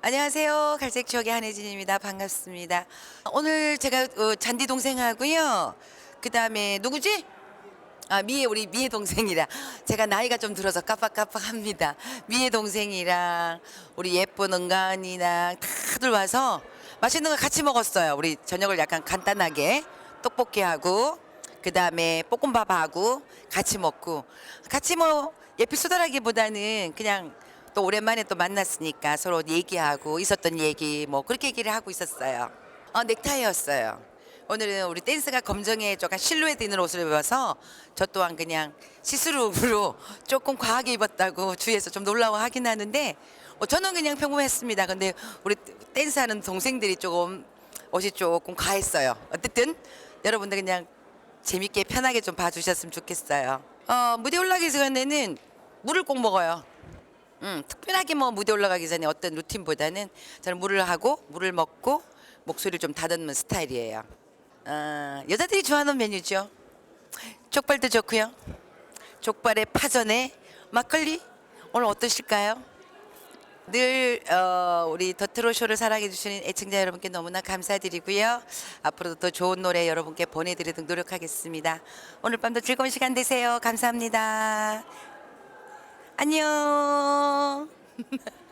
안녕하세요. 갈색 추억의 한혜진입니다. 반갑습니다. 오늘 제가 어, 잔디 동생하고요. 그 다음에 누구지? 아 미애 우리 미애 동생이라 제가 나이가 좀 들어서 깜빡깜빡합니다. 미애 동생이랑 우리 예쁜 은가은이랑 다들 와서 맛있는 거 같이 먹었어요. 우리 저녁을 약간 간단하게 떡볶이하고 그 다음에 볶음밥하고 같이 먹고 같이 뭐 에피소드라기보다는 그냥 또 오랜만에 또 만났으니까 서로 얘기하고 있었던 얘기 뭐 그렇게 얘기를 하고 있었어요. 어 넥타이였어요. 오늘은 우리 댄스가 검정에 조금 실루엣 있는 옷을 입어서 저 또한 그냥 시스루로 조금 과하게 입었다고 주위에서 좀 놀라워하긴 하는데 어, 저는 그냥 평범했습니다. 근데 우리 댄스하는 동생들이 조금 옷이 조금 과했어요. 어쨌든 여러분들 그냥 재밌게 편하게 좀 봐주셨으면 좋겠어요. 어, 무대 올라가기 전에는 물을 꼭 먹어요. 음, 특별하게 뭐 무대 올라가기 전에 어떤 루틴보다는 저는 물을 하고 물을 먹고 목소리를 좀 다듬는 스타일이에요. 어, 여자들이 좋아하는 메뉴죠. 족발도 좋고요. 족발에 파전에 막걸리 오늘 어떠실까요? 늘 어, 우리 더트로 쇼를 사랑해 주시는 애청자 여러분께 너무나 감사드리고요. 앞으로도 더 좋은 노래 여러분께 보내드리도록 노력하겠습니다. 오늘 밤도 즐거운 시간 되세요. 감사합니다. 안녕.